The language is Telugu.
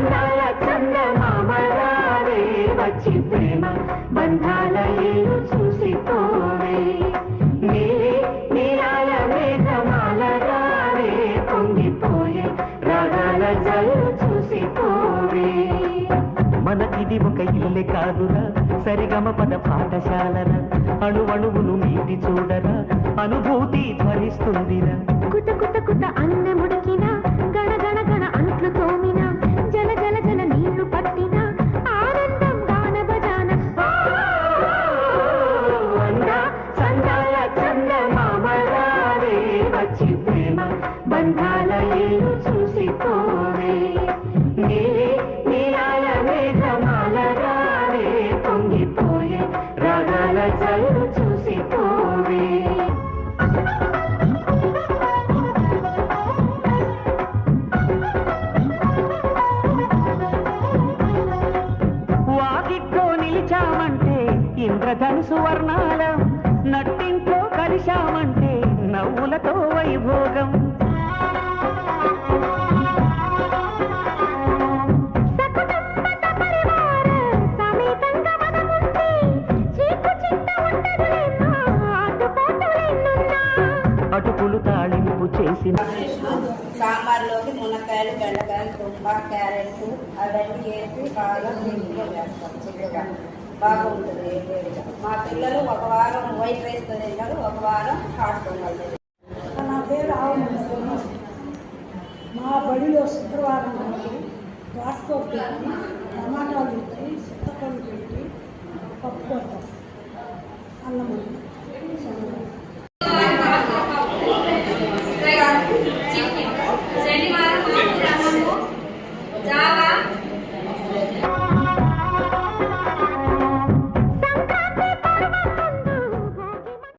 అందాల చందమామరావే వచ్చి ప్రేమ బంధాల ఏలు చూసిపోవే. నీలి నీలాల మేఘమాల రావే పొంగిపోయే రాగాల జల్లు చూసిపోవే. మనకిది ఒక ఇల్లే కాదురా సరిగమ పద పాఠశాలరా. అణువణువును మీటి చూడరా అనుభూతి ధ్వనిస్తుందిరా. మేఘమాల పొంగిపోయే రాగాల జల్లు చూసిపోవే వాకిట్లో నిలిచామంటే ఇంద్రధనుసు వర్ణాలం నట్టింట్లో కలిశామంటే నవ్వులతో వైభోగం. సాంబార్లోకి మునక్కాయలు బెండకాయలు తుంప క్యారెట్ అవన్నీ వేసి బాగా నీట్గా వేస్తాం చిక్కగా బాగుంటుంది వేడిగా. మా పిల్లలు ఒక వారం వైట్ రైస్ తింటారు ఒక వారం హాట్ పొంగల్ నా పేరు ఆవునంద మా బడిలో శుక్రవారం రోజు వాస్తో టమాటాలు 加班